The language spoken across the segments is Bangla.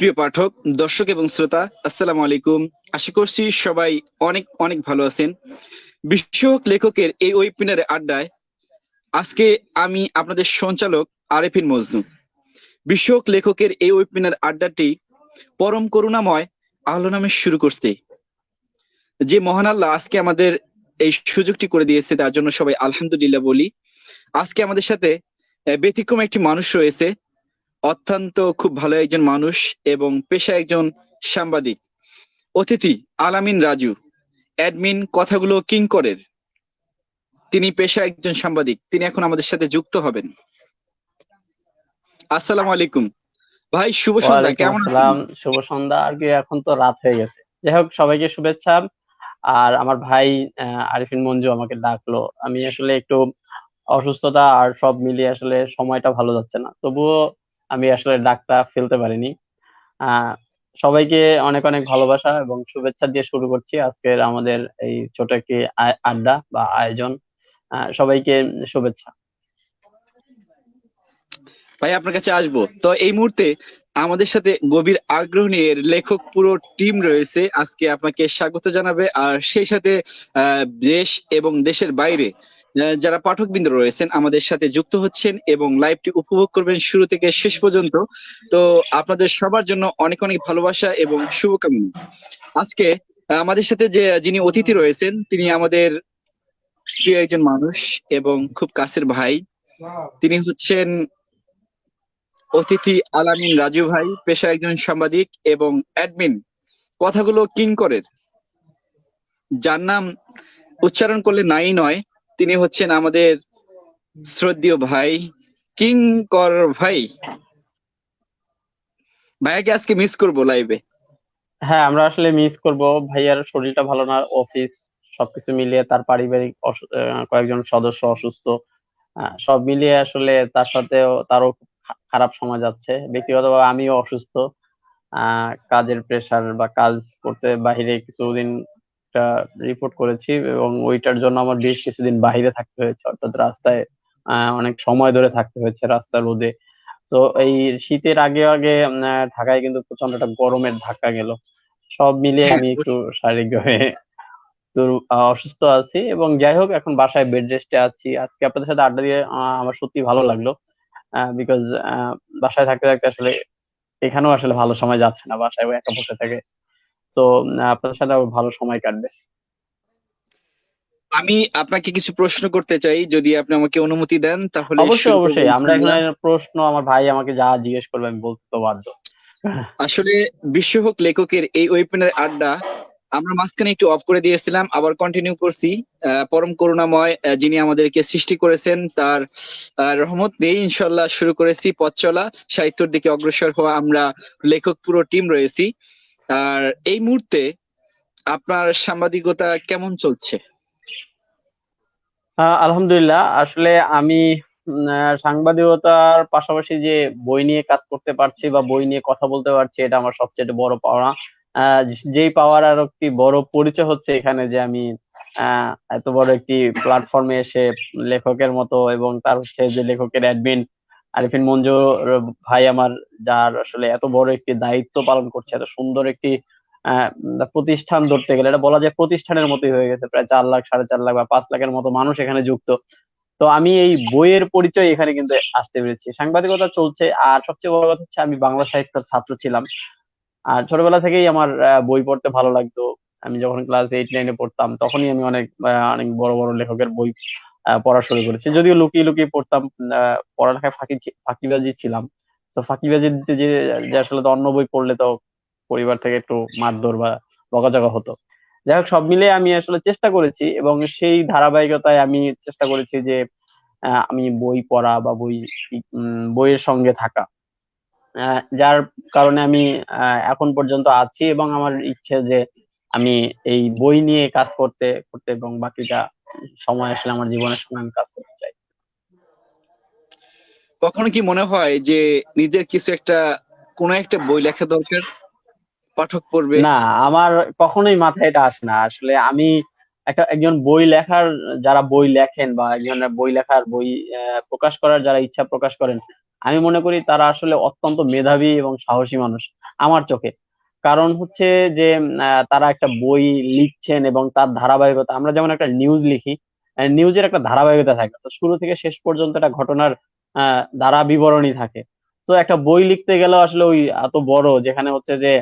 প্রিয় পাঠক, দর্শক এবং শ্রোতা, আসসালামু আলাইকুম। আশা করছি সবাই অনেক অনেক ভালো আছেন। বিশ্বক লেখকের এই ওয়েবিনারে আড্ডায় আজকে আমি আপনাদের সঞ্চালক আরেফিন মজনু। বিশ্বক লেখকের এই ওয়েবিনার আড্ডাটি পরম করুণাময় আলো নামে শুরু করতে যে মহান আল্লাহ আজকে আমাদের এই সুযোগটি করে দিয়েছে, তার জন্য সবাই আলহামদুলিল্লাহ বলি। আজকে আমাদের সাথে ব্যতিক্রম একটি মানুষ রয়েছে অত্যন্ত খুব ভালো একজন মানুষ এবং পেশা একজন সাংবাদিক। অতিথি আলামিন রাজু অ্যাডমিন কথাগুলো কিংকরের তিনি পেশা একজন সাংবাদিক তিনি এখন আমাদের সাথে যুক্ত হবেন। আসসালামু আলাইকুম। ভাই শুভ সন্ধ্যা কেমন আছেন? শুভ সন্ধ্যা আর কি এখন তো রাত হয়ে গেছে। যাই হোক সবাইকে শুভেচ্ছা। আর আমার ভাই আরিফিন মঞ্জু আমাকে ডাকলো। আমি আসলে একটু অসুস্থতা আর সব মিলিয়ে আসলে সময়টা ভালো যাচ্ছে না। তবুও আমি আসলে ডাকটা ফেলতে পারিনি। সবাইকে অনেক অনেক ভালোবাসা এবং শুভেচ্ছা দিয়ে শুরু করছি আজকের আমাদের এই ছোট একটি আড্ডা বা আয়োজন। সবাইকে শুভেচ্ছা। ভাই, আপনার কাছে আসব। তো এই মুহূর্তে আমাদের সাথে গভীর আগ্রহ নিয়ে লেখক পুরো টিম রয়েছে। আজকে আপনাকে স্বাগত জানাবে। আর সেই সাথে দেশ এবং দেশের বাইরে যারা পাঠকবৃন্দ রয়েছেন, আমাদের সাথে যুক্ত হচ্ছেন এবং লাইভটি উপভোগ করবেন শুরু থেকে শেষ পর্যন্ত। তো আপনাদের সবার জন্য অনেক অনেক ভালোবাসা এবং শুভকামনা। আজকে আমাদের সাথে যে যিনি অতিথি রয়েছেন, তিনি আমাদের প্রিয় একজন মানুষ এবং খুব কাছের ভাই। তিনি হচ্ছেন অতিথি আলামিন রাজু ভাই, পেশা একজন সাংবাদিক এবং অ্যাডমিন। কথাগুলো কিংকরের যার নাম উচ্চারণ করলে নাই নয় তিনি হচ্ছেন আমাদের শ্রদ্ধেয় ভাই কিংকর ভাই। ভাইয়াকে আজকে মিস করব লাইভে হ্যাঁ আমরা আসলে মিস করব। ভাইয়ার শরীরটা ভালো না অফিস সবকিছু মিলিয়ে তার পারিবারিক কয়েকজন সদস্য অসুস্থ। সব মিলিয়ে আসলে তার সাথেও তারও খারাপ সময় যাচ্ছে। ব্যক্তিগতভাবে আমিও অসুস্থ। কাজের প্রেসার বা কাজ করতে বাইরে কিছুদিন রিপোর্ট করেছি এবং ওইটার জন্য আমার বেশ কিছুদিন বাইরে থাকতে হয়েছে। অর্থাৎ রাস্তায় অনেক সময় ধরে থাকতে হয়েছে রাস্তা রোদে। তো এই শীতের আগে আগে ঢাকায় কিন্তু প্রচণ্ড একটা গরমের ধাক্কা গেল। সব মিলিয়ে আমি একটু শারীরিকভাবে অসুস্থ আছি এবং যাই হোক এখন বাসায় বেড রেস্টে আছি। আজকে আপনাদের সাথে আড্ডা দিয়ে আমার সত্যি ভালো লাগল। বিকজ বাসায় থাকতে থাকতে আসলে এখানেও আসলে ভালো সময় যাচ্ছে না বাসায় একা বসে থাকে। তো আপনার সাথে আবার ভালো সময় কাটবে। আমি আপনাকে কিছু প্রশ্ন করতে চাই যদি আপনি আমাকে অনুমতি দেন তাহলে অবশ্যই অবশ্যই। আমরা এখানে প্রশ্ন আমার ভাই আমাকে যা জিজ্ঞেস করবে আমি বলতে তো বাধ্য। আসলে বিশ্বহোক লেখকের এই ওয়েবিনার আড্ডা আমরা মাঝখানে একটু অফ করে দিয়েছিলাম আবার কন্টিনিউ করছি। পরম করুণাময় যিনি আমাদেরকে সৃষ্টি করেছেন তার রহমত দিয়ে ইনশাল্লাহ শুরু করেছি পথ চলা সাহিত্যের দিকে অগ্রসর হওয়া আমরা লেখক পুরো টিম রয়েছি। আর এই মুহূর্তে আপনার সাংবাদিকতা কেমন চলছে? আলহামদুলিল্লাহ। আসলে আমি সাংবাদিকতার পাশাপাশি যে বই নিয়ে কাজ করতে পারছি বা বই নিয়ে কথা বলতে পারছি এটা আমার সবচেয়ে বড় আহ, যেই পাওয়ার আর একটি বড় পরিচয় হচ্ছে এখানে যে আমি এত বড় একটি প্ল্যাটফর্মে এসে লেখকের মতো এবং তার হচ্ছে যে লেখকের অ্যাডমিন আরিফিন মঞ্জু ভাই আমার, যার আসলে এত বড় একটি দায়িত্ব পালন করছে, এত সুন্দর একটি প্রতিষ্ঠান ধরতে গেলে, এটা বলা যায় প্রতিষ্ঠানের মতোই হয়ে গেছে, প্রায় চার লাখ, সাড়ে চার লাখ বা পাঁচ লাখের মতো মানুষ এখানে যুক্ত। তো আমি এই বইয়ের পরিচয় এখানে কিন্তু আসতে পেরেছি। সাংবাদিকতা চলছে, আর সবচেয়ে বড় কথা হচ্ছে আমি বাংলা সাহিত্যের ছাত্র ছিলাম। আর ছোটবেলা থেকেই আমার বই পড়তে ভালো লাগতো। আমি যখন ক্লাস এইট নাইনে পড়তাম, তখনই আমি অনেক অনেক বড় বড় লেখকের বই পড়া শুরু করেছি। যদিও লুকিয়ে লুকিয়ে পড়তাম পড়ালেখায় ফাঁকি ফাঁকিবাজি ছিলাম। তো ফাঁকিবাজি দিতে যে আসলে অন্য বই পড়লে তো পরিবার থেকে একটু মারধর বা বকাঝকা হতো। যাই হোক, সব মিলে আমি আসলে চেষ্টা করেছি এবং সেই ধারাবাহিকতায় আমি চেষ্টা করেছি যে আমি বই পড়া বা বই বইয়ের সঙ্গে থাকা। যার কারণে আমি এখন পর্যন্ত আছি এবং আমার ইচ্ছে যে আমি এই বই নিয়ে কাজ করতে করতে এবং বাকিটা সময় আসলে আমার জীবনের সময় আমি কাজ করতে চাই। কখনো কি মনে হয় যে নিজের কিছু একটা কোন একটা বই লেখা দরকার? পাঠক পড়বে। না আমার কখনোই মাথায় এটা আসে না। আসলে আমি একটা একজন বই লেখার যারা বই লেখেন বা একজন বই লেখার বই প্রকাশ করার যারা ইচ্ছা প্রকাশ করেন আমি মনে করি তারা আসলে অত্যন্ত মেধাবী এবং সাহসী মানুষ আমার চোখে। কারণ হচ্ছে যে তারা একটা বই লিখছেন এবং তার ধারাবাহিকতা আমরা যেমন একটা নিউজ লিখি নিউজের একটা ধারাবাহিকতা থাকে। তো শুরু থেকে শেষ পর্যন্ত একটা ঘটনার ধারা বিবরণী থাকে। তো একটা বই লিখতে গেলে আসলে ওই এত বড় যেখানে হচ্ছে যে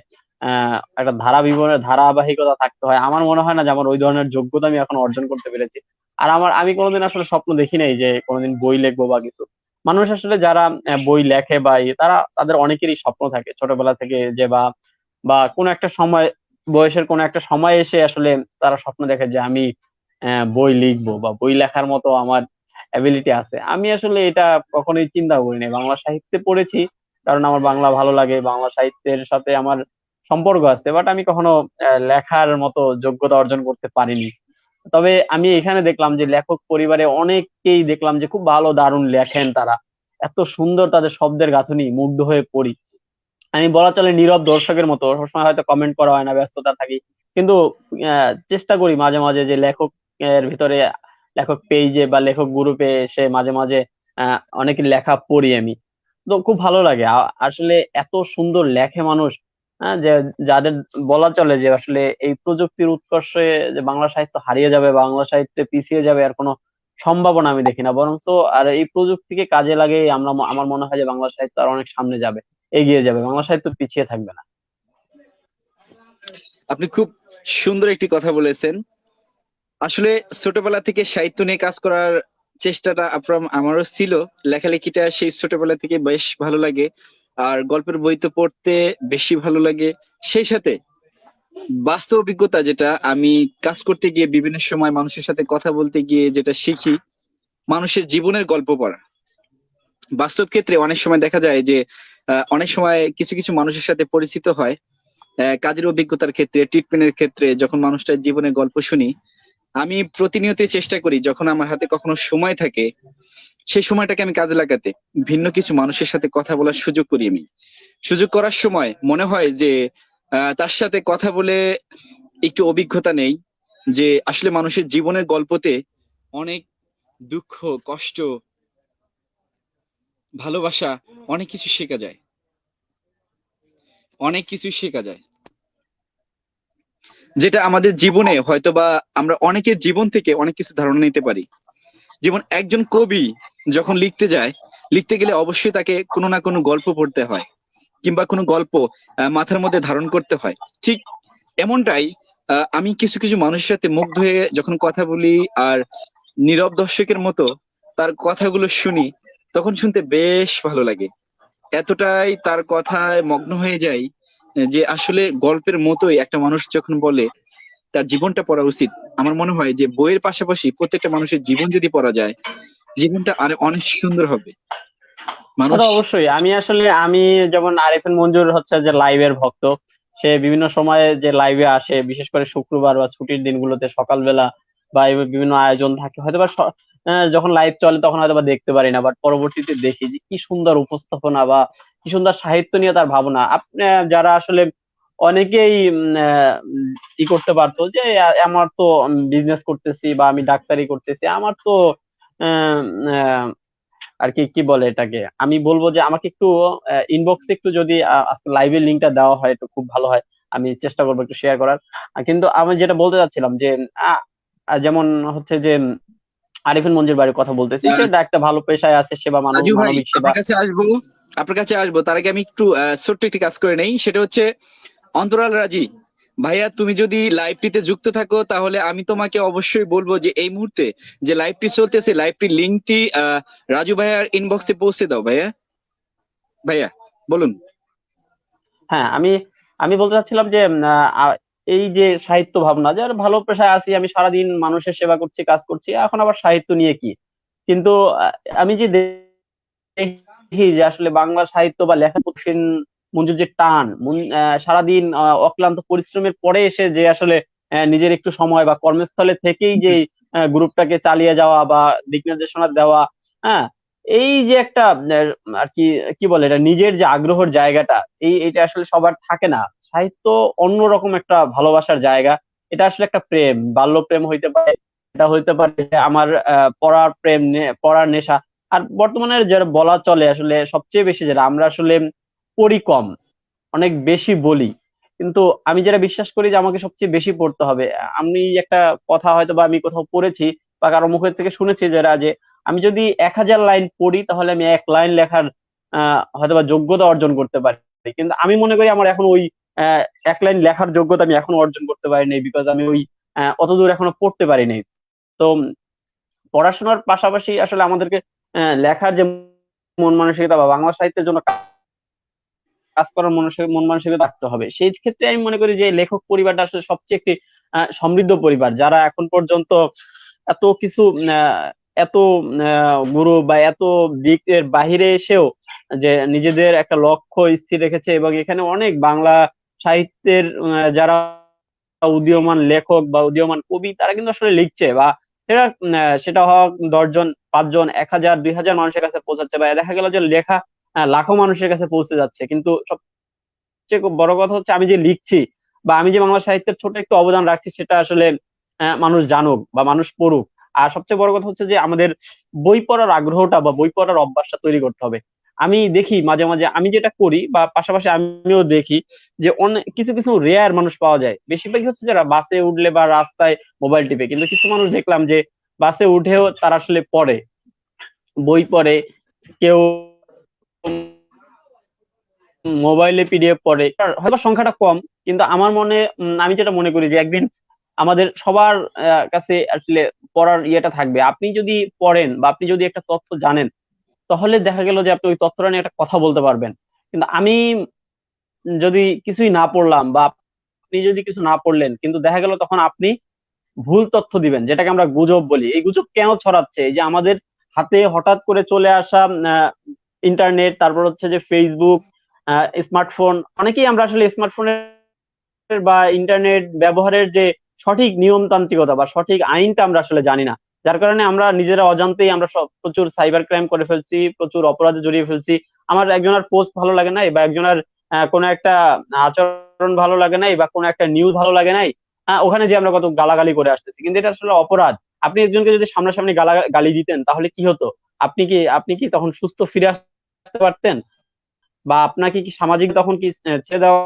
একটা ধারা বিবরণের ধারাবাহিকতা থাকতে হয়। আমার মনে হয় না যে আমার ওই ধরনের যোগ্যতা আমি এখন অর্জন করতে পেরেছি। আর আমার আমি কোনোদিন আসলে স্বপ্ন দেখি নাই যে কোনোদিন বই লিখব বা কিছু। মানুষ আসলে যারা বই লেখে বা ইয়ে, তারা তাদের অনেকেরই স্বপ্ন থাকে। ছোটবেলা থেকে যে বা বা কোনো একটা সময়, বয়সের কোনো একটা সময় এসে আসলে তারা স্বপ্ন দেখে যে আমি বই লিখব বা বই লেখার মতো আমার অ্যাবিলিটি আছে। আমি আসলে এটা কখনোই চিন্তা করিনি। বাংলা সাহিত্যে পড়েছি, কারণ আমার বাংলা ভালো লাগে, বাংলা সাহিত্যের সাথে আমার সম্পর্ক আছে বাট আমি কখনো লেখার মতো যোগ্যতা অর্জন করতে পারিনি। তবে আমি এখানে দেখলাম যে লেখক পরিবারে অনেককেই দেখলাম যে খুব ভালো দারুণ লেখেন তারা। এত সুন্দর তাদের শব্দের গাঁথনি, মুগ্ধ হয়ে পড়ি। আমি বলা চলে নীরব দর্শকের মতো সবসময় হয়তো কমেন্ট করা হয় না ব্যস্ততা থাকি। কিন্তু চেষ্টা করি মাঝে মাঝে যে লেখক এর ভিতরে লেখক পেজে বা লেখক গ্রুপে এসে মাঝে মাঝে আহ, অনেকের লেখা পড়ি আমি। তো খুব ভালো লাগে। আসলে এত সুন্দর লেখে মানুষ যে যাদের বলা চলে যে আসলে এই প্রযুক্তির উৎকর্ষে যে বাংলা সাহিত্য হারিয়ে যাবে বাংলা সাহিত্যে পিছিয়ে যাবে আর কোনো সম্ভাবনা আমি দেখি না। বরঞ্চ আর এই প্রযুক্তিকে কাজে লাগে আমরা আমার মনে হয় যে বাংলা সাহিত্য আর অনেক সামনে যাবে। এগিয়ে যাবে, বাংলা সাহিত্য পিছিয়ে থাকবে না। আপনি খুব সুন্দর একটি কথা বলেছেন। আসলে ছোটবেলা থেকে সাহিত্য নিয়ে কাজ করার চেষ্টাটা আপনার, আমারও ছিল। লেখালেখিটা সেই ছোটবেলা থেকে বেশ ভালো লাগে। আর গল্পের বই তো পড়তে বেশি ভালো লাগে। সেই সাথে বাস্তব অভিজ্ঞতা যেটা, আমি কাজ করতে গিয়ে বিভিন্ন সময় মানুষের সাথে কথা বলতে গিয়ে যেটা শিখি, মানুষের জীবনের গল্প পড়া। বাস্তব ক্ষেত্রে অনেক সময় দেখা যায় যে অনেক সময় কিছু কিছু মানুষের সাথে পরিচিত হয়। কাজের অভিজ্ঞতার ক্ষেত্রে ট্রিটমেন্টের ক্ষেত্রে, যখন মানুষটার জীবনের গল্প শুনি, আমি প্রতিনিয়ত চেষ্টা করি, যখন আমার হাতে কখনো সময় থাকে, সেই সময়টাকে আমি কাজে লাগাতে। ভিন্ন কিছু মানুষের সাথে কথা বলার সুযোগ করি আমি। সুযোগ করার সময় মনে হয় যে তার সাথে কথা বলে একটু অভিজ্ঞতা নেই, যে আসলে মানুষের জীবনের গল্পতে অনেক দুঃখ, কষ্ট ভালোবাসা অনেক কিছু শেখা যায়। অনেক কিছু শেখা যায়। যেটা আমাদের জীবনে হয়তোবা আমরা অনেকের জীবন থেকে অনেক কিছু ধারণা নিতে পারি। যেমন একজন কবি যখন লিখতে যায়, লিখতে গেলে অবশ্যই তাকে কোনো না কোনো গল্প পড়তে হয় কিংবা কোনো গল্প মাথার মধ্যে ধারণ করতে হয়। ঠিক এমনটাই আমি কিছু কিছু মানুষের সাথে মুগ্ধ হয়ে যখন কথা বলি আর নীরব দর্শকের মতো তার কথাগুলো শুনি তখন শুনতে বেশ ভালো লাগে। এতটাই তার কথায় মগ্ন হয়ে যাই যে আসলে গল্পের মতোই একটা মানুষ যখন বলে, তার জীবনটা পড়া উচিত। আমার মনে হয় যে বইয়ের পাশাপাশি প্রত্যেকটা মানুষের জীবন যদি পড়া যায়, জীবনটা আরও অনেক সুন্দর হবে। মানুষ অবশ্যই। আমি আসলে, আমি যেমন আরিফিন মঞ্জুর হচ্ছে যে লাইভের ভক্ত, সে বিভিন্ন সময়ে যে লাইভে আসে, বিশেষ করে শুক্রবার বা ছুটির দিনগুলোতে সকালবেলা বা বিভিন্ন আয়োজন থাকে হয়তো বা যখন লাইভ চলে তখন হয়তো বা দেখতে পারি না বাট পরবর্তীতে দেখি যে কি সুন্দর উপস্থাপনা বা কি সুন্দর সাহিত্য নিয়ে তার ভাবনা। আপনি যারা আসলে অনেকেই ই করতে পারতো যে আমার তো বিজনেস করতেছি বা আমি ডাক্তারি করতেছি, আমার তো আর কি কি বলে এটাকে? আমি বলব যে আমাকে একটু ইনবক্সে একটু যদি লাইভের লিঙ্কটা দেওয়া হয়, তো খুব ভালো হয়। আমি চেষ্টা করব একটু শেয়ার করার। কিন্তু আমি যেটা বলতে চাচ্ছিলাম যে যেমন হচ্ছে যে আরিফিন মঞ্জুর বাড়ির কথা বলতেছি সেটা একটা ভালো পেশায় আছে সেবা মানব মানবিক সেবা। কাছে আসব আপনার কাছে আসব তার আগে আমি একটু ছোট্ট একটি কাজ করে নেই সেটা হচ্ছে অন্তরাল রাজি ভাইয়া তুমি যদি লাইভটিতে যুক্ত থাকো তাহলে আমি তোমাকে অবশ্যই বলব যে এই মুহূর্তে যে লাইভটি চলতেছে লাইভটির লিঙ্কটি রাজু ভাইয়ার ইনবক্সে পৌঁছে দাও ভাইয়া। ভাইয়া বলুন। হ্যাঁ আমি আমি বলতে চাচ্ছিলাম যে এই যে সাহিত্য ভাবনা যে আর ভালো পেশায় আছি আমি সারাদিন মানুষের সেবা করছি কাজ করছি এখন আবার সাহিত্য নিয়ে কি? কিন্তু আমি যে দেখি যে আসলে বাংলা সাহিত্য বা লেখা কঠিন মঞ্জুর যে টান সারাদিন অক্লান্ত পরিশ্রমের পরে এসে যে আসলে আহ, নিজের একটু সময় বা কর্মস্থলে থেকেই যে গ্রুপটাকে চালিয়ে যাওয়া বা দিক নির্দেশনা দেওয়া হ্যাঁ? এই যে একটা আর কি কি বলে এটা নিজের যে আগ্রহের জায়গাটা এই এটা আসলে সবার থাকে না। সাহিত্য অন্যরকম একটা ভালোবাসার জায়গা। এটা আসলে একটা প্রেম, বাল্য প্রেম হইতে পারে, এটা হইতে পারে আমার পড়ার প্রেম পড়ার নেশা। আর বর্তমানে যারা বলা চলে আসলে সবচেয়ে বেশি যারা আমরা আসলে পড়ি কম, অনেক বেশি বলি। কিন্তু আমি যেটা বিশ্বাস করি যে আমাকে সবচেয়ে বেশি পড়তে হবে। আমি একটা কথা হয়তো বা আমি কোথাও পড়েছি বা কারও মুখের থেকে শুনেছি যারা যে, আমি যদি এক হাজার লাইন পড়ি তাহলে আমি এক লাইন লেখার, আহ হয়তো বা যোগ্যতা অর্জন করতে পারি। কিন্তু আমি মনে করি আমার এখন ওই এক লাইন লেখার যোগ্যতা আমি এখনও অর্জন করতে পারি বিকজ আমি ওই অত দূর এখনও পড়তে পারি তো, পড়াশোনার পাশাপাশি আসলে আমাদেরকে লেখার যে মন মানসিকতা বা বাংলা সাহিত্যের জন্য কাজ করার মন মানসিকতা রাখতে হবে। সেই ক্ষেত্রে আমি মনে করি যে লেখক পরিবারটা আসলে সবচেয়ে একটি সমৃদ্ধ পরিবার। যারা এখন পর্যন্ত এত কিছু এত গুরু বা এত দিকের বাহিরে এসেও যে নিজেদের একটা লক্ষ্য স্থির রেখেছে এবং এখানে অনেক বাংলা সাহিত্যের যারা উদীয়মান লেখক বা উদীয়মান কবি, তারা কিন্তু আসলে লিখছে বা সেটা সেটা হোক দশজন, পাঁচজন, এক হাজার, দুই হাজার মানুষের কাছে পৌঁছাচ্ছে বা দেখা গেল যে লেখা লাখো মানুষের কাছে পৌঁছে যাচ্ছে। কিন্তু সবচেয়ে বড় কথা হচ্ছে আমি যে লিখছি বা আমি যে বাংলা সাহিত্যের ছোট একটু অবদান রাখছি, সেটা আসলে মানুষ জানুক বা মানুষ পড়ুক। আর সবচেয়ে বড় কথা হচ্ছে যে আমাদের বই পড়ার আগ্রহটা বা বই পড়ার অভ্যাসটা তৈরি করতে হবে। আমি দেখি মাঝে মাঝে, আমি যেটা করি বা পাশাপাশি আমিও দেখি যে অনেক কিছু কিছু রেয়ার মানুষ পাওয়া যায়। বেশিরভাগই হচ্ছে যারা বাসে উঠলে বা রাস্তায় মোবাইল টিপে। কিন্তু কিছু মানুষ দেখলাম যে বাসে উঠেও তারা আসলে পড়ে, বই পড়ে, কেউ মোবাইলে পিডিএফ পড়ে। হয়তো সংখ্যাটা কম, কিন্তু আমার মনে আমি যেটা মনে করি যে একদিন আমাদের সবার কাছে আসলে পড়ার ইয়েটা থাকবে। আপনি যদি পড়েন বা আপনি যদি একটা তথ্য জানেন তাহলে দেখা গেল যে আপনি ওই তথ্যটা নিয়ে একটা কথা বলতে পারবেন। কিন্তু আমি যদি কিছুই না পড়লাম বা আপনি যদি কিছু না পড়লেন, কিন্তু দেখা গেল তখন আপনি ভুল তথ্য দিবেন, যেটাকে আমরা গুজব বলি। এই গুজব কেন ছড়াচ্ছে? এই যে আমাদের হাতে হঠাৎ করে চলে আসা ইন্টারনেট তারপর হচ্ছে যে ফেসবুক স্মার্টফোন অনেকেই আমরা আসলে স্মার্টফোনের বা ইন্টারনেট ব্যবহারের যে সঠিক নিয়মতান্ত্রিকতা বা সঠিক আইনটা আমরা আসলে জানি না। যার কারণে আমরা নিজেরা অজান্তেই আমরা সব প্রচুর সাইবার ক্রাইম করে ফেলছি, প্রচুর অপরাধে জড়িয়ে ফেলছি। আমার একজনের পোস্ট ভালো লাগে নাই বা একজনের কোনো একটা আচরণ ভালো লাগে নাই বা কোনো একটা নিউজ ভালো লাগে নাই ওখানে যে আমরা কত গালাগালি করে আসতেছি। কিন্তু এটা আসলে অপরাধ। আপনি একজনকে যদি সামনাসামনি গালা গালি দিতেন তাহলে কি হতো? আপনি কি আপনি কি তখন সুস্থ ফিরে আসতে পারতেন? বা আপনাকে কি সামাজিক তখন কি ছেড়ে দেওয়া,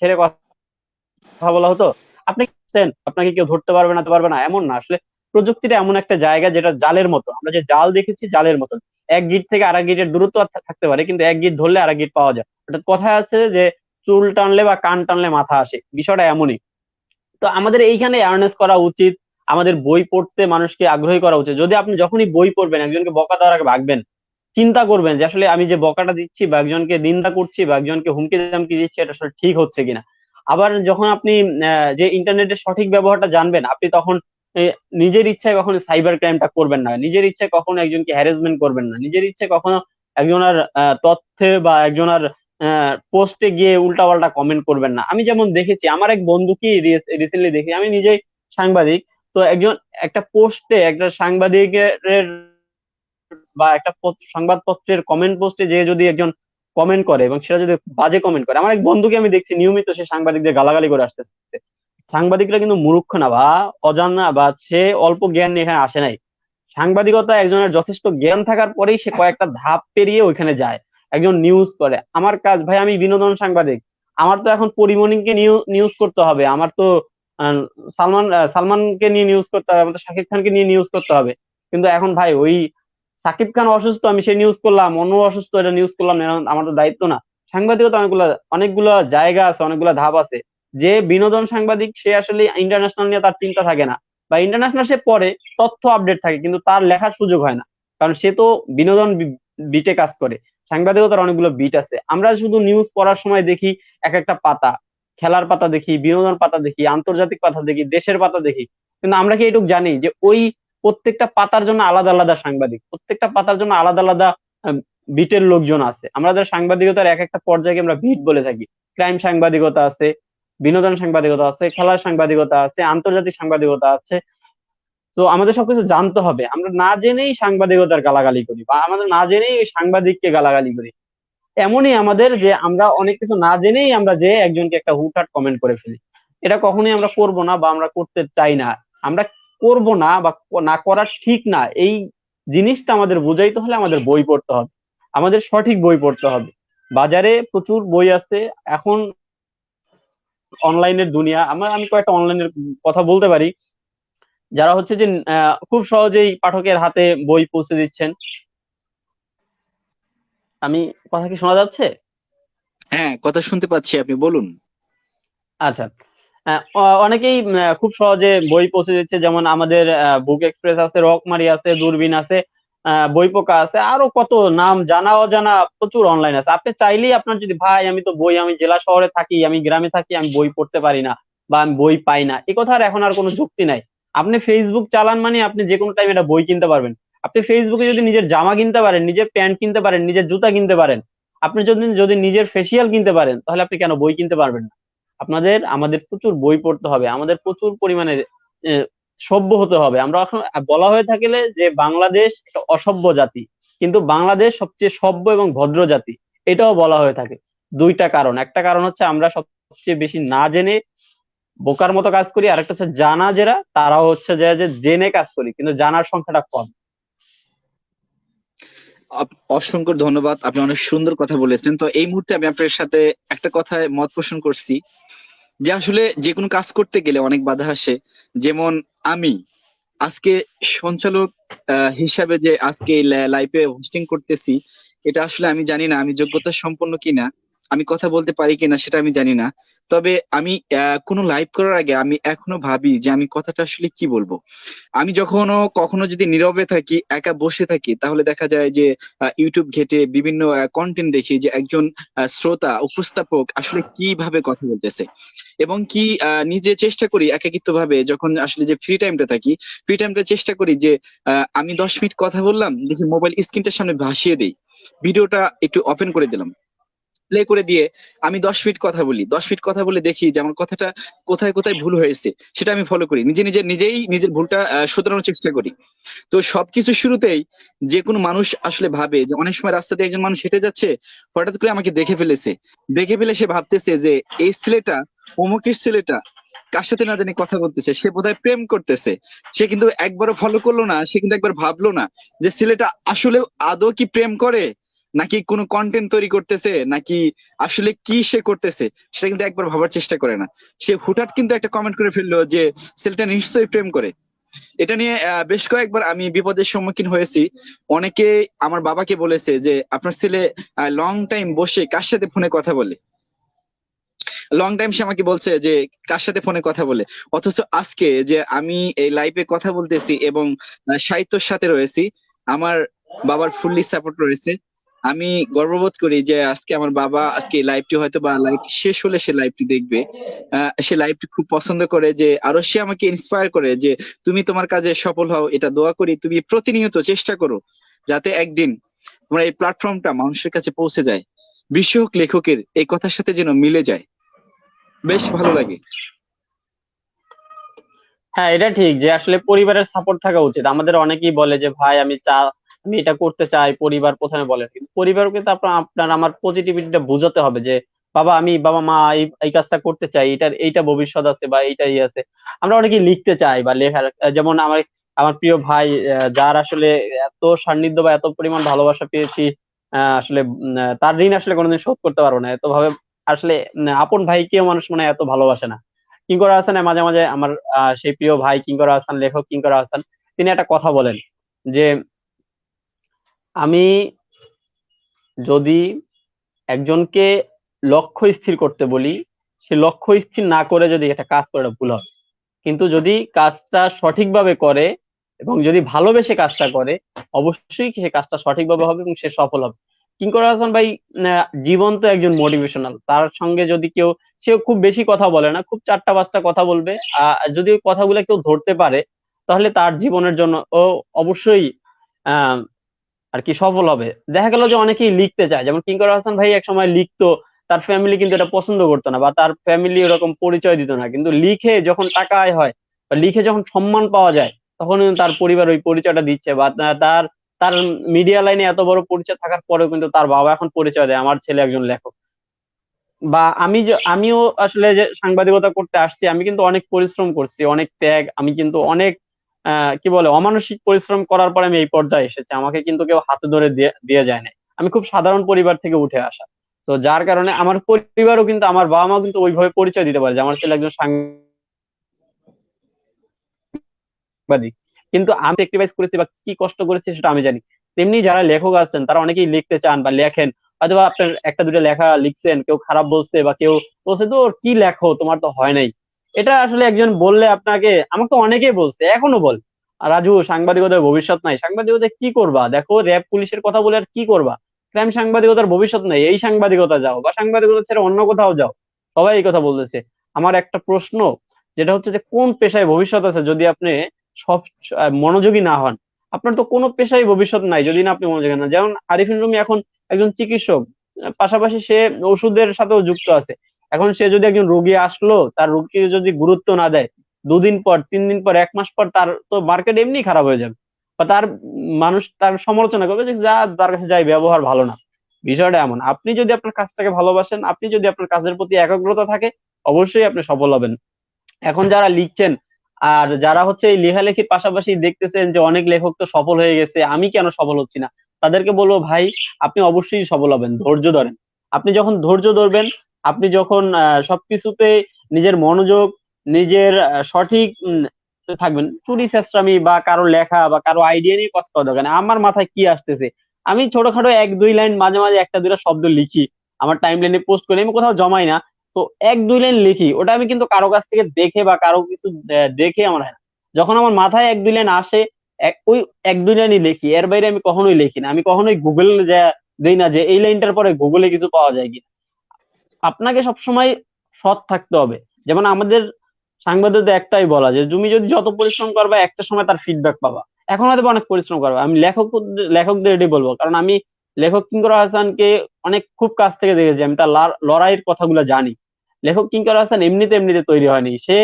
ছেড়ে কথা বলা হতো? আপনি কি আপনাকে কেউ ধরতে পারবে না পারবে না। এমন না। আসলে প্রযুক্তিটা এমন একটা জায়গা যেটা জালের মতো। আমরা যে জাল দেখেছি, জালের মতো। এক গিট থেকে আরেক গিটের দূরত্ব থাকতে পারে, কিন্তু এক গিট ধরলে আরেক গিট পাওয়া যায়। অর্থাৎ কথায় আছে যে চুল টানলে বা কান টানলে মাথা আসে। বিষয়টা এমনই। তো আমাদের এইখানে অ্যাওয়ারনেস করা উচিত। আমাদের বই পড়তে মানুষকে আগ্রহী করা উচিত। যদি আপনি যখনই বই পড়বেন, একজনকে বকা দেওয়ার আগে ভাববেন চিন্তা করবেন যে আসলে আমি যে বকাটা দিচ্ছি বা একজনকে নিন্দা করছি বা একজনকে হুমকি দামকি দিচ্ছি, এটা আসলে ঠিক হচ্ছে কিনা। আবার যখন আপনি যে ইন্টারনেটের সঠিক ব্যবহারটা জানবেন, আপনি তখন নিজের ইচ্ছায় কখনো সাইবার ক্রাইমটা করবেন না। নিজের ইচ্ছায় কখনো একজনকে হ্যারাসমেন্ট করবেন না। নিজের ইচ্ছায় কখনো একজনের তথ্যে বা একজনের পোস্টে গিয়ে উল্টাপাল্টা কমেন্ট করবেন না। আমি যেমন দেখেছি, আমার এক বন্ধুকে রিসেন্টলি দেখি, আমি নিজেই সাংবাদিক, তো একজন, একটা পোস্টে একটা সাংবাদিকের বা একটা সংবাদপত্রের কমেন্ট পোস্টে যে যদি একজন কমেন্ট করে এবং সেটা যদি বাজে কমেন্ট করে। আমার এক বন্ধুকে আমি দেখছি, নিয়মিত সে সাংবাদিকদের গালাগালি করে আসতেছে সাংবাদিকরা কিন্তু মূর্খ না বা অজানা বা সে অল্প জ্ঞান নিয়ে এখানে আসে নাই। সাংবাদিকতা একজনের যথেষ্ট জ্ঞান থাকার পরেই সে কয়েকটা ধাপ পেরিয়ে ওইখানে যায়। একজন নিউজ করে, আমার কাজ ভাই, আমি বিনোদন সাংবাদিক। আমার তো এখন পরিমণিকে নিউজ করতে হবে। আমার তো সালমান সালমানকে নিয়ে নিউজ করতে হবে, আমার তো শাকিব খানকে নিয়ে নিউজ করতে হবে। কিন্তু এখন ভাই, ওই সাকিব খান অসুস্থ, আমি সেই নিউজ করলাম অন্য অসুস্থ, এটা নিউজ করলাম আমার তো দায়িত্ব না। সাংবাদিকতা অনেকগুলো অনেকগুলো জায়গা আছে, অনেকগুলো ধাপ আছে। যে বিনোদন সাংবাদিক, সে আসলে ইন্টারন্যাশনাল নিয়ে তার চিন্তা থাকে না। বা ইন্টারন্যাশনাল সে পড়ে, তথ্য আপডেট থাকে, কিন্তু তার লেখার সুযোগ হয় না। কারণ সে তো বিনোদন বিটে কাজ করে। সাংবাদিকতার অনেকগুলো বিট আছে। আমরা শুধু নিউজ পড়ার সময় দেখি এক একটা পাতা। খেলার পাতা দেখি, বিনোদন পাতা দেখি, আন্তর্জাতিক পাতা দেখি, দেশের পাতা দেখি। কিন্তু আমরা কি এটুকু জানি যে ওই প্রত্যেকটা পাতার জন্য আলাদা আলাদা সাংবাদিক, প্রত্যেকটা পাতার জন্য আলাদা আলাদা বিটের লোকজন আছে। আমাদের সাংবাদিকতার এক একটা পর্যায়ে আমরা বিট বলে থাকি। ক্রাইম সাংবাদিকতা আছে, বিনোদন সাংবাদিকতা আছে, খেলার সাংবাদিকতা আছে, আন্তর্জাতিক সাংবাদিকতা আছে। তো আমাদের সবকিছু জানতে হবে। আমরা না জেনেই সাংবাদিকতার গালাগালি করি বা আমাদের না জেনেই সাংবাদিককে গালাগালি করি। এমনই আমাদের যে আমরা অনেক কিছু না জেনেই আমরা যে একজনকে একটা হুটহাট কমেন্ট করে ফেলি। এটা কখনোই আমরা করব না বা আমরা করতে চাই না। আমরা করব না বা না করা ঠিক না এই জিনিসটা আমাদের বুঝাইতে হলে আমাদের বই পড়তে হবে। আমাদের সঠিক বই পড়তে হবে। বাজারে প্রচুর বই আছে। এখন অনলাইনের দুনিয়া আমার আমি কয়েকটা অনলাইনের কথা বলতে পারি। যারা হচ্ছে যে খুব সহজেই পাঠকের হাতে বই পৌঁছে দিচ্ছেন। আমি কথা কি শোনা যাচ্ছে? হ্যাঁ কথা শুনতে পাচ্ছি আপনি বলুন। আচ্ছা। অনেকেই খুব সহজে বই পৌঁছে দিচ্ছে। যেমন আমাদের বুক এক্সপ্রেস আছে রকমারি আছে দূরবীন আছে আহ, বইপোকা আছে আরও কত নাম জানা অজানা প্রচুর অনলাইন আছে। আপনি চাইলেই আপনার যদি ভাই আমি তো বই আমি জেলা শহরে থাকি আমি গ্রামে থাকি আমি বই পড়তে পারি না বা আমি বই পাই না এ কথার এখন আর কোনো যুক্তি নাই। আপনি ফেসবুক চালান মানে আপনি যে কোনো টাইমে এটা বই কিনতে পারবেন। আপনি ফেসবুকে যদি নিজের জামা কিনতে পারেন নিজের প্যান্ট কিনতে পারেন নিজের জুতা কিনতে পারেন আপনি যদি যদি নিজের ফেসিয়াল কিনতে পারেন তাহলে আপনি কেন বই কিনতে পারবেন না? আপনাদের, আমাদের প্রচুর বই পড়তে হবে, আমাদের প্রচুর পরিমাণে সভ্য হতে হবে। আমরা এখন বলা হয়ে থাকলে যে বাংলাদেশ অসভ্য জাতি, কিন্তু বাংলাদেশ সবচেয়ে সভ্য এবং ভদ্র জাতি, এটাও বলা হয়ে থাকে। দুইটা কারণ। একটা কারণ হচ্ছে আমরা সবচেয়ে বেশি না জেনে বোকার মতো কাজ করি আর একটা হচ্ছে জানা যারা তারাও হচ্ছে যে যে জেনে কাজ করি, কিন্তু জানার সংখ্যাটা কম। অসংখ্য ধন্যবাদ, আপনি অনেক সুন্দর কথা বলেছেন। তো এই মুহূর্তে আমি আপনার সাথে একটা কথায় মত পোষণ করছি। যে আসলে যে কোনো কাজ করতে গেলে অনেক বাধা আসে। যেমন আমি আজকে সঞ্চালক হিসাবে যে আজকে লাইভে হোস্টিং করতেছি, এটা আসলে আমি জানি না, আমি যোগ্যতা সম্পন্ন কিনা। আমি কথা বলতে পারি কিনা সেটা আমি জানি না। তবে আমি কোনো লাইভ করার আগে আমি এখনও ভাবি যে আমি কথাটা আসলে কি বলব। আমি যখনও কখনো যদি নীরবে থাকি, একা বসে থাকি, তাহলে দেখা যায় যে ইউটিউব ঘেটে বিভিন্ন কন্টেন্ট দেখি যে একজন শ্রোতা, উপস্থাপক আসলে কীভাবে কথা বলতেছে। এবং কি নিজে চেষ্টা করি একাকিত্ব ভাবে যখন আসলে যে ফ্রি টাইমটা থাকি ফ্রি টাইমটা চেষ্টা করি যে আমি দশ মিনিট কথা বললাম, দেখি মোবাইল স্ক্রিনটার সামনে ভাসিয়ে দিই। ভিডিওটা একটু ওপেন করে দিলাম। প্লে করে দিয়ে আমি দশ মিনিট কথা বলি। দশ মিনিট কথা বলে দেখি যে আমার কথাটা কোথায় কোথায় ভুল হয়েছে, সেটা আমি ফলো করি। নিজে নিজে, নিজেই নিজের ভুলটা শোধরানোর চেষ্টা করি। তো সবকিছু শুরুতেই যে কোনো মানুষ আসলে ভাবে যে অনেক সময় রাস্তা দিয়ে একজন মানুষ হেঁটে যাচ্ছে, হঠাৎ করে আমাকে দেখে ফেলেছে। দেখে ফেলে সে ভাবতেছে যে এই ছেলেটা, অমুকের ছেলেটা কার সাথে না জানি কথা বলতেছে, সে বোধহয় প্রেম করতেছে। সে কিন্তু একবারও ফলো করল না, সে কিন্তু একবার ভাবলো না যে ছেলেটা আসলে আদৌ কি প্রেম করে? নাকি কোনো কন্টেন্ট তৈরি করতেছে, নাকি আসলে কি সে করতেছে, সেটা কিন্তু একবার ভাবার চেষ্টা করে না। সে হুটহাট কিন্তু একটা কমেন্ট করে ফেলল যে, ছেলেটা নিশ্চয়ই প্রেম করে। এটা নিয়ে বেশ কয়েকবার আমি বিপদের সম্মুখীন হয়েছি। অনেকে আমার বাবাকে বলেছে যে, আপনার ছেলে লং টাইম বসে কার সাথে ফোনে কথা বলে? লং টাইম সে আমাকে বলছে যে, কার সাথে ফোনে কথা বলে? অথচ আজকে যে আমি এই লাইভে কথা বলতেছি এবং সাহিত্যর সাথে রয়েছি, আমার বাবার ফুললি সাপোর্ট রয়েছে। আমি গর্ববোধ করি যে আজকে আমার বাবা আজকে লাইভটি হয়তো বা লাইভ শেষ হলে সে লাইভটি দেখবে। সে লাইভটি খুব পছন্দ করে যে আরও সে আমাকে ইন্সপায়ার করে যে তুমি তোমার কাজে সফল হও, এটা দোয়া করি, তুমি প্রতিনিয়ত চেষ্টা করো যাতে একদিন তোমার এই প্ল্যাটফর্মটা মানুষের কাছে পৌঁছে যায়। বিশ্ব হোক, লেখকের এই কথার সাথে যেন মিলে যায়। বেশ ভালো লাগে। হ্যাঁ এটা ঠিক যে আসলে পরিবারের সাপোর্ট থাকা উচিত। আমাদের অনেকেই বলে যে, ভাই, আমি চা আমি এটা করতে চাই, পরিবার প্রথমে বলে পরিবারকে তো আপনার আমার পজিটিভিটিটা বোঝাতে হবে যে, বাবা আমি, বাবা মা এই কাজটা করতে চাই, এটার, এইটা ভবিষ্যৎ আছে বা এইটা এইটাই আছে। আমরা অনেকেই লিখতে চাই বা লেখার যেমন আমার আমার প্রিয় ভাই যার আসলে এত সান্নিধ্য বা এত পরিমাণ ভালোবাসা পেয়েছি আসলে তার ঋণ আসলে কোনোদিন শোধ করতে পারব না। এত ভাবে আসলে আপন ভাইকেও মানুষ মনে এত ভালোবাসে না। কিঙ্কর হাসানের মাঝে মাঝে আমার সেই প্রিয় ভাই কিঙ্কর হাসান, লেখক কিঙ্কর হাসান, তিনি একটা কথা বলেন যে আমি যদি একজনকে লক্ষ্য স্থির করতে বলি সে লক্ষ্য স্থির না করে যদি একটা কাজ করে ভুল হবে। কিন্তু যদি কাজটা সঠিকভাবে করে এবং যদি ভালোবেসে কাজটা করে অবশ্যই সে কাজটা সঠিকভাবে হবে এবং সে সফল হবে। কিঙ্কর হাসান ভাই আহ, জীবন্ত একজন মোটিভেশনাল তার সঙ্গে যদি কেউ সে খুব বেশি কথা বলে না খুব চারটা পাঁচটা কথা বলবে। আহ যদি ওই কথাগুলো কেউ ধরতে পারে তাহলে তার জীবনের জন্য ও অবশ্যই আহ আর কি সফল হবে। দেখা গেল যে অনেকেই লিখতে চায়। যেমন কিঙ্কর হাসান ভাই এক সময় লিখতো, তার ফ্যামিলি কিন্তু এটা পছন্দ করতো না বা তার ফ্যামিলি ওরকম পরিচয় দিত না। কিন্তু লিখে যখন টাকা আয় হয় বা লিখে যখন সম্মান পাওয়া যায়, তখন তার পরিবার ওই পরিচয়টা দিচ্ছে বা তার তার মিডিয়া লাইনে এত বড় পরিচয় থাকার পরেও কিন্তু তার বাবা এখন পরিচয় দেয়, আমার ছেলে একজন লেখক। বা আমি যে, আমিও আসলে যে সাংবাদিকতা করতে আসছি, আমি কিন্তু অনেক পরিশ্রম করছি, অনেক ত্যাগ, আমি কিন্তু অনেক কি বলে, অমানসিক পরিশ্রম করার পরে আমি এই পর্যায়ে এসেছি। আমাকে কিন্তু কেউ হাতে ধরে দিয়ে যায় না আমি খুব সাধারণ পরিবার থেকে উঠে আসা। তো যার কারণে আমার পরিবারও কিন্তু, আমার বাবা মা কিন্তু ওইভাবে পরিচয় দিতে পারে যে, আমার ছেলে একজন সাংবাদিক। কিন্তু আমি স্যাক্রিফাইস করেছি বা কি কষ্ট করেছি সেটা আমি জানি। তেমনি যারা লেখক আছেন, তারা অনেকেই লিখতে চান বা লেখেন। হয়তো আপনার একটা দুটো লেখা লিখছেন, কেউ খারাপ বলছে বা কেউ বলছে তো কি লেখো? তোমার তো হয় নাই। এটা আসলে একজন বললে আপনাকে, আমাকে অনেকেই বলছে, এখনও বল। রাজু, সাংবাদিকতার ভবিষ্যৎ নাই। সাংবাদিকতা কি করবা? দেখো, র্যাব, পুলিশের কথা বলে আর কি করবা? ক্রাইম সাংবাদিকতার ভবিষ্যৎ নাই, এই সাংবাদিকতা যাও। বা সাংবাদিকতা ছেড়ে অন্য কোথাও যাও। সবাই এই কথা বলতেছে। আমার একটা প্রশ্ন, যেটা হচ্ছে যে, কোন পেশায় ভবিষ্যৎ আছে যদি আপনি সব মনোযোগী না হন? আপনার তো কোনো পেশায় ভবিষ্যৎ নাই যদি না আপনি মনোযোগী না যেমন আরিফিন রুমি এখন একজন চিকিৎসক, পাশাপাশি সে ওষুধের সাথেও যুক্ত আছে। এখন সে যদি একজন রোগী আসলো, তার রোগীকে যদি গুরুত্ব না দেয়, দুদিন পর, তিন দিন পর, এক মাস পর, তার তো মার্কেট এমনি খারাপ হয়ে যাবে। বা তার মানুষ তার সমালোচনা করবে যে, যা, তার কাছে যাই, ব্যবহার ভালো না। বিষয়টা এমন। আপনি যদি আপনার কাজটাকে ভালোবাসেন, আপনি যদি আপনার কাজের প্রতি একাগ্রতা থাকে, অবশ্যই আপনি সফল হবেন। এখন যারা লিখছেন, আর যারা হচ্ছে এই লেখালেখির পাশাপাশি দেখতেছেন যে, অনেক লেখক তো সফল হয়ে গেছে, আমি কেন সফল হচ্ছি না? তাদেরকে বলব, ভাই, আপনি অবশ্যই সফল হবেন, ধৈর্য ধরেন। আপনি যখন ধৈর্য ধরবেন আপনি যখন সবকিছুতে নিজের মনোযোগ, নিজের সঠিক থাকবেন, চুরি চেষ্টামি বা কারও লেখা বা কারও আইডিয়া নিয়ে কষ্ট করা দরকার আমার মাথায় কি আসতেছে? আমি ছোটখাটো এক, দুই লাইন মাঝে মাঝে একটা দুটা শব্দ লিখি, আমার টাইম লাইনে পোস্ট করি, আমি কোথাও জমাই না, তো এক, দুই লাইন লিখি, ওটা আমি কিন্তু কারও কাছ থেকে দেখে বা কারও কিছু দেখে আমার হয় না। যখন আমার মাথায় এক, দুই লাইন আসে ওই এক, দুই লাইনই লিখি, এর বাইরে আমি কখনোই লিখি না, আমি কখনোই গুগল দেই না যে এই লাইনটার পরে গুগলে কিছু পাওয়া যায় কি আপনাকে সবসময় সৎ থাকতে হবে। যেমন আমাদের সাংবাদিকদের একটাই বলা যে, তুমি যদি যত পরিশ্রম করবা, একটা সময় তার ফিডব্যাক পাবা। এখন হয়তো অনেক পরিশ্রম করবা। আমি লেখক লেখকদের এটাই বলব। কারণ আমি লেখক কিঙ্কর হাসানকে অনেক খুব কাছ থেকে দেখেছি, আমি তার লড়াইয়ের কথাগুলো জানি। লেখক কিঙ্কর হাসান এমনিতে এমনিতে তৈরি হয়নি। সে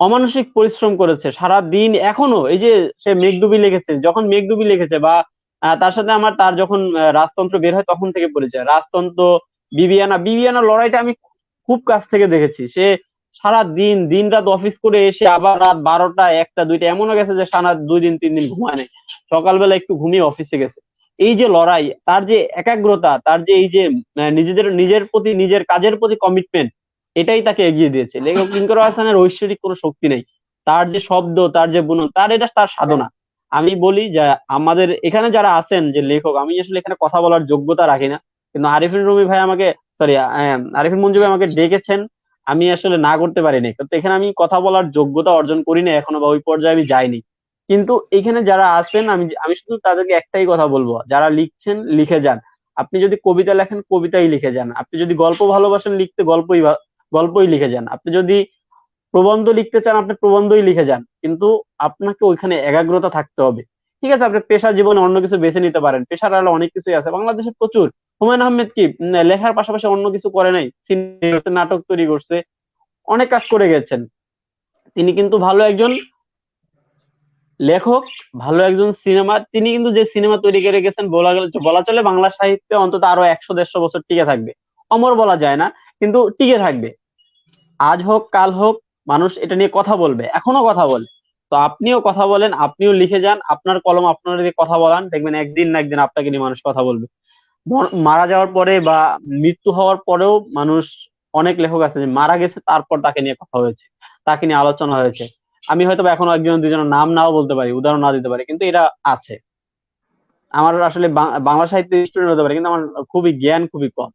অমানসিক পরিশ্রম করেছে সারা দিন এখনও। এই যে সে মেঘডুবি লিখেছে, যখন মেঘডুবি লিখেছে বা তার সাথে আমার তার যখন রাজতন্ত্র বের হয় তখন থেকে পরিচয় রাজতন্ত্র বিবিয়ানা বিবিয়ানা লড়াইটা আমি খুব কাছ থেকে দেখেছি। সে সারা দিন দিন রাত অফিস করে এসে আবার রাত বারোটা, একটা, দুইটা, এমনও গেছে যে সারা দুই দিন, তিন দিন ঘুমায় নাই সকালবেলা একটু ঘুমিয়ে অফিসে গেছে। এই যে লড়াই, তার যে একাগ্রতা, তার যে এই যে নিজেদের, নিজের প্রতি, নিজের কাজের প্রতি কমিটমেন্ট এটাই তাকে এগিয়ে দিয়েছে। লেখক কিঙ্কর হাসানের ঐশ্বরিক কোনো শক্তি নেই। তার যে শব্দ, তার যে বুনন, তার এটা তার সাধনা। আমি বলি যে আমাদের, এখানে যারা আছেন যে লেখক, আমি আসলে এখানে কথা বলার যোগ্যতা রাখি না। কিন্তু আরিফিন রুমি ভাই আমাকে সরি আরিফিন মঞ্জু ভাই আমাকে ডেকেছেন, আমি আসলে না করতে পারিনি। কিন্তু এখানে আমি কথা বলার যোগ্যতা অর্জন করিনি এখনও বা ওই পর্যায়ে আমি যাইনি। কিন্তু এখানে যারা আছেন, আমি আমি শুধু তাদেরকে একটাই কথা বলব, যারা লিখছেন, লিখে যান। আপনি যদি কবিতা লেখেন, কবিতাই লিখে যান। আপনি যদি গল্প ভালোবাসেন, লিখতে গল্পই গল্পই লিখে যান। আপনি যদি প্রবন্ধ লিখতে চান, আপনি প্রবন্ধই লিখে যান। কিন্তু আপনাকে ওইখানে একাগ্রতা থাকতে হবে। ঠিক আছে, আপনি পেশা জীবনে অন্য কিছু বেছে নিতে পারেন। পেশার আলো অনেক কিছুই আছে। বাংলাদেশে প্রচুর। হুমায়ুন আহমেদ কি লেখার পাশাপাশি অন্য কিছু করে নাই? নাটক তৈরি করছে। অনেক কাজ করে গেছেন। তিনি কিন্তু ভালো একজন লেখক, ভালো একজন সিনেমা। তিনি কিন্তু যে সিনেমা তৈরি করে গেছেন, বলা গেলে, বলা চলে বাংলা সাহিত্যে অন্তত আরও একশো, দেড়শো বছর টিকে থাকবে। অমর বলা যায় না, কিন্তু টিকে থাকবে। আজ হোক, কাল হোক, মানুষ এটা নিয়ে কথা বলবে। এখনও কথা বলে। তো আপনিও কথা বলেন, আপনিও লিখে যান, আপনার কলম আপনারা যদি কথা বলান, দেখবেন একদিন না একদিন আপনাকে নিয়ে মানুষ কথা বলবে। মারা যাওয়ার পরে বা মৃত্যু হওয়ার পরেও মানুষ অনেক লেখক আছে যে মারা গেছে, তারপর তাকে নিয়ে কথা হয়েছে, তাকে নিয়ে আলোচনা হয়েছে। আমি হয়তো এখনও একজন, দুজনের নাম নাও বলতে পারি, উদাহরণ না দিতে পারি, কিন্তু এটা আছে। আমার আসলে বাংলা সাহিত্যের স্টুডেন্ট হতে পারে, কিন্তু আমার খুবই জ্ঞান খুবই কম।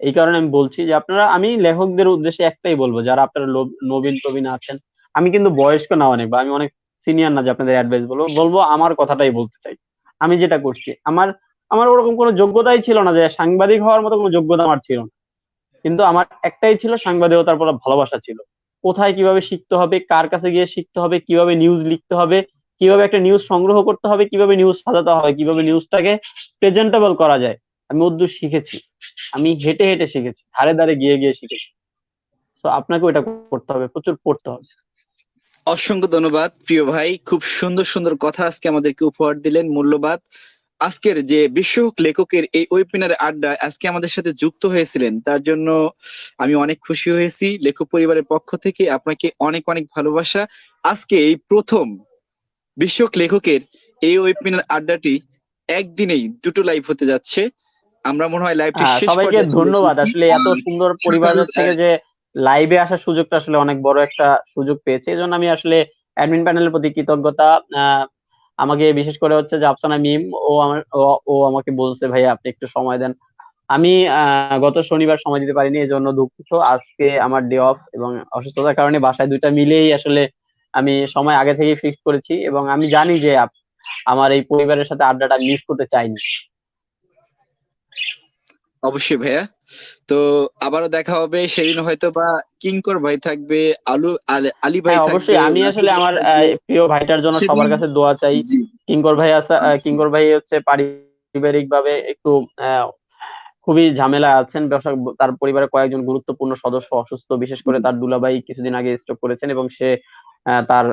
এই কারণে আমি বলছি যে আপনারা, আমি লেখকদের উদ্দেশ্যে একটাই বলব, যারা আপনারা নবীন প্রবীণ আছেন আমি কিন্তু বয়স্ক না অনেক, বা আমি অনেক সিনিয়র না যে আপনাদের অ্যাডভাইস বলব বলব আমার কথাটাই বলতে চাই। আমি যেটা করছি, আমার আমার ওরকম কোনো যোগ্যতাই ছিল না যে সাংবাদিক হওয়ার মতো কোনো যোগ্যতা আমার ছিল না। কিন্তু আমার একটাই ছিল সাংবাদিকতার পর ভালোবাসা ছিল। কোথায় কীভাবে শিখতে হবে, কার কাছে গিয়ে শিখতে হবে, কীভাবে নিউজ লিখতে হবে, কীভাবে একটা নিউজ সংগ্রহ করতে হবে, কীভাবে নিউজ সাজাতে হবে, কীভাবে নিউজটাকে প্রেজেন্টেবল করা যায়, আমি উর্দু শিখেছি। আমি হেঁটে হেঁটে শিখেছি, ধারে ধারে গিয়ে গিয়ে শিখেছি। তো আপনাকে ওটা করতে হবে, প্রচুর পড়তে হবে। অসংখ্য ধন্যবাদ প্রিয় ভাই। খুব সুন্দর সুন্দর কথা আজকে আমাদেরকে উপহার দিলেন মূল্যবাদ আজকের যে বিশ্বক লেখকের এই ওয়েবিনার আড্ডা আজকে আমাদের সাথে যুক্ত হয়েছিলেন। তার জন্য আমি অনেক খুশি হয়েছি। লেখক পরিবারের পক্ষ থেকে আপনাকে অনেক অনেক ভালোবাসা। আজকে এই প্রথম বিশ্বক লেখকের এই ওয়েবিনার আড্ডাটি একদিনেই দুটো লাইভ হতে যাচ্ছে। আমরা মনে হয় লাইভটি শেষ সবাইকে ধন্যবাদ। আসলে এত সুন্দর সকাল, পরিবারের থেকে যে লাইভে আসার সুযোগটা আসলে অনেক বড় একটা সুযোগ পেয়েছে। এই জন্য আমি আসলে অ্যাডমিন প্যানেলের প্রতি কৃতজ্ঞতা। আমাকে বিশেষ করে হচ্ছে যে আফসানা মিম, ও আমার, ও- আমাকে বলছে ভাই আপনি একটু সময় দেন। আমি গত শনিবার সময় দিতে পারিনি এই জন্য দুঃখিত। আজকে আমার ডে অফ এবং অসুস্থতার কারণে বাসায় দুইটা মিলেই আসলে আমি সময় আগে থেকেই ফিক্স করেছি এবং আমি জানি যে আমার এই পরিবারের সাথে আড্ডাটা মিস করতে চাইনি। অবশ্যই ভাইয়া। তো আবারও দেখা হবে সেদিন হয়তো বা কিঙ্কর ভাই থাকবে আলু আলি- ভাই হ্যাঁ থাকবে অবশ্যই আমি আসলে আমার প্রিয় ভাইটার জন্য সবার কাছে দোয়া চাই। কিঙ্কর ভাই আচ্ছা। কিঙ্কর ভাই হচ্ছে পারিবারিক ভাবে একটু আহ, খুবই ঝামেলা আছেন। ব্যবসা তার পরিবারের কয়েকজন গুরুত্বপূর্ণ সদস্য অসুস্থ বিশেষ করে। তার দুলাভাই কিছুদিন আগে স্ট্রোক করেছেন এবং সে তার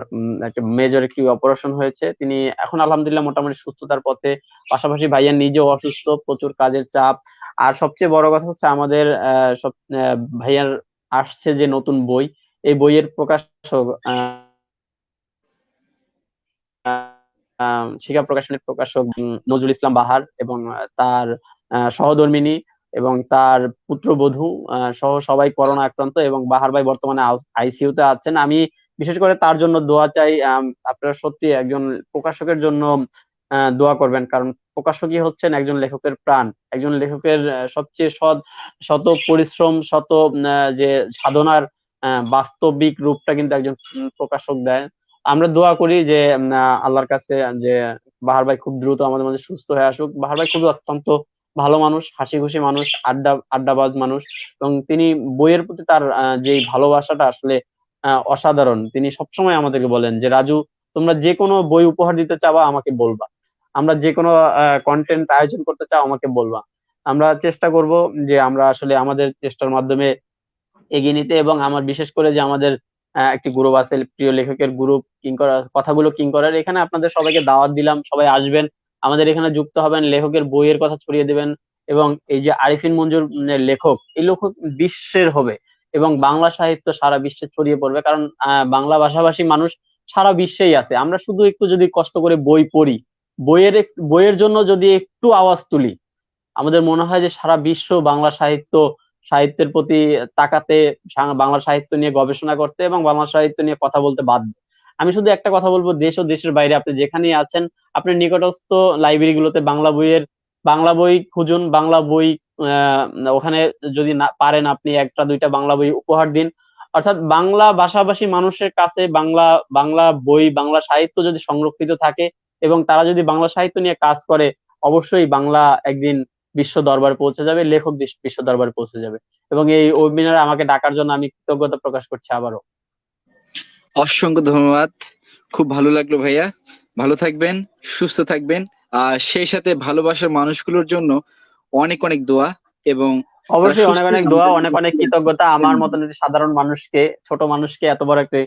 একটা মেজর একটি অপারেশন হয়েছে। তিনি এখন আলহামদুলিল্লাহ মোটামুটি সুস্থতার পথে পাশাপাশি ভাইয়া নিজেও অসুস্থ প্রচুর কাজের চাপ। আর সবচেয়ে বড় কথা হচ্ছে আমাদের আহ, সব ভাইয়ার আসছে যে নতুন বই। এই বইয়ের প্রকাশক শিখা প্রকাশনের প্রকাশক নজরুল ইসলাম বাহার এবং তার সহধর্মিনী এবং তার পুত্রবধূ সহ সবাই করোনা আক্রান্ত এবং বাহার ভাই বর্তমানে আইসিইউতে আছেন। আমি বিশেষ করে তার জন্য দোয়া চাই। আপনারা সত্যি একজন প্রকাশকের জন্য দোয়া করবেন। কারণ প্রকাশকই হচ্ছেন একজন লেখকের প্রাণ। একজন লেখকের সবচেয়ে সৎ, শত পরিশ্রম, শত যে সাধনার বাস্তবিক রূপটা কিন্তু একজন প্রকাশক দেয় আমরা দোয়া করি যে আল্লাহর কাছে যে বাহার ভাই খুব দ্রুত আমাদের মাঝে সুস্থ হয়ে আসুক। বাহার ভাই খুবই অত্যন্ত ভালো মানুষ, হাসি খুশি মানুষ, আড্ডা, আড্ডাবাজ মানুষ এবং তিনি বইয়ের প্রতি তার যে ভালোবাসাটা আসলে অসাধারণ। তিনি সবসময় আমাদেরকে বলেন যে, রাজু, তোমরা যে কোনো বই উপহার দিতে চাওয়া আমাকে বলবা। আমরা যে কোনো কন্টেন্ট আয়োজন করতে চাও আমাকে বলবা। আমরা চেষ্টা করব যে, আমরা আসলে আমাদের চেষ্টার মাধ্যমে এগিয়ে নিতে এবং আমার বিশেষ করে যে, আমাদের একটি গ্রুপ আছে, প্রিয় লেখকের গ্রুপ কিং করার কথাগুলো কিং করার এখানে আপনাদের সবাইকে দাওয়াত দিলাম। সবাই আসবেন। আমাদের এখানে যুক্ত হবেন, লেখকের বইয়ের কথা ছড়িয়ে দেবেন এবং এই যে আরিফিন মঞ্জুর লেখক, এই লেখক বিশ্বের হবে এবং বাংলা সাহিত্য সারা বিশ্বে ছড়িয়ে পড়বে কারণ বাংলা ভাষাভাষী মানুষ সারা বিশ্বেই আছে। আমরা শুধু একটু যদি কষ্ট করে বই পড়ি, বইয়ের বইয়ের জন্য যদি একটু আওয়াজ তুলি, আমাদের মনে হয় যে সারা বিশ্ব বাংলা সাহিত্য, সাহিত্যের প্রতি তাকাতে বাংলা সাহিত্য নিয়ে গবেষণা করতে এবং বাংলা সাহিত্য নিয়ে কথা বলতে বাধ্য। আমি শুধু একটা কথা বলব, দেশ ও দেশের বাইরে আপনি যেখানেই আছেন আপনি নিকটস্থ লাইব্রেরি গুলোতে বাংলা বইয়ের, বাংলা বই খুঁজুন, বাংলা বই ওখানে যদি না পারেন আপনি একটা দুইটা বাংলা বই উপহার দিন। অর্থাৎ বাংলা ভাষাভাষী মানুষের কাছে বাংলা বাংলা বই, বাংলা সাহিত্য যদি সংরক্ষিত থাকে এবং তারা যদি বাংলা সাহিত্য নিয়ে কাজ করে, অবশ্যই বাংলা একদিন বিশ্ব দরবার পৌঁছে যাবে, লেখক বিশ্ব দরবার পৌঁছে যাবে। এবং এই ওয়েবিনারে আমাকে ডাকার জন্য আমি কৃতজ্ঞতা প্রকাশ করছি আবারও। অসংখ্য ধন্যবাদ। খুব ভালো লাগল ভাইয়া। ভালো থাকবেন সুস্থ থাকবেন। আর সেই সাথে ভালোবাসার মানুষগুলোর জন্য অনেক অনেক দোয়া এবং অবশ্যই অনেক অনেক দোয়া অনেক অনেক কৃতজ্ঞতা। আমার মতন সাধারণ মানুষকে ছোট মানুষকে এত বড় একটি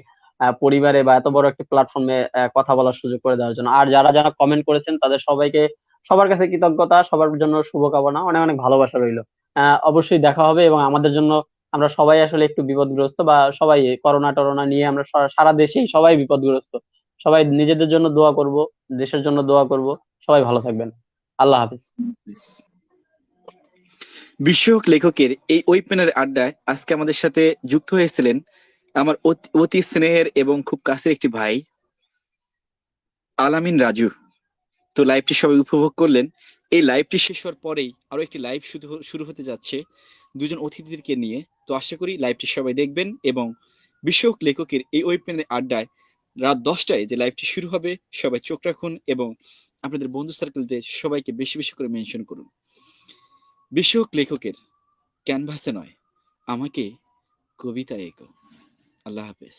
পরিবারে বা এত বড় একটি প্ল্যাটফর্মে কথা বলার সুযোগ করে দেওয়ার জন্য। আর যারা যারা কমেন্ট করেছেন তাদের সবাইকে সবার কাছে কৃতজ্ঞতা সবার জন্য শুভকামনা। অনেক অনেক ভালোবাসা রইল। আহ, অবশ্যই দেখা হবে এবং আমাদের জন্য আমরা সবাই আসলে একটু বিপদগ্রস্ত বা সবাই করোনা টরোনা নিয়ে আমরা সারা দেশেই সবাই বিপদগ্রস্ত। সবাই নিজেদের জন্য দোয়া করব, দেশের জন্য দোয়া করব। সবাই ভালো থাকবেন। আল্লাহ হাফিজ। বিশ্বক লেখকের এই ওয়েবিনার আড্ডায় আজকে আমাদের সাথে যুক্ত হয়েছিলেন আমার অতি- স্নেহের এবং খুব কাছের একটি ভাই, আলামিন রাজু। তো লাইভটি সবাই উপভোগ করলেন। এই লাইভটি শেষ হওয়ার পরেই আরও একটি লাইভ শুরু হতে যাচ্ছে দুজন অতিথিদেরকে নিয়ে। তো আশা করি লাইভটি সবাই দেখবেন এবং বিশ্বক লেখকের এই ওয়েবিনার আড্ডায় রাত দশটায় যে লাইভটি শুরু হবে, সবাই চোখ রাখুন এবং আপনাদের বন্ধু সার্কেলতে সবাইকে বেশি বেশি করে মেনশন করুন। বিশ্বক লেখকের ক্যানভাসে নয়, আমাকে কবিতা এঁকো। আল্লাহ হাফেজ।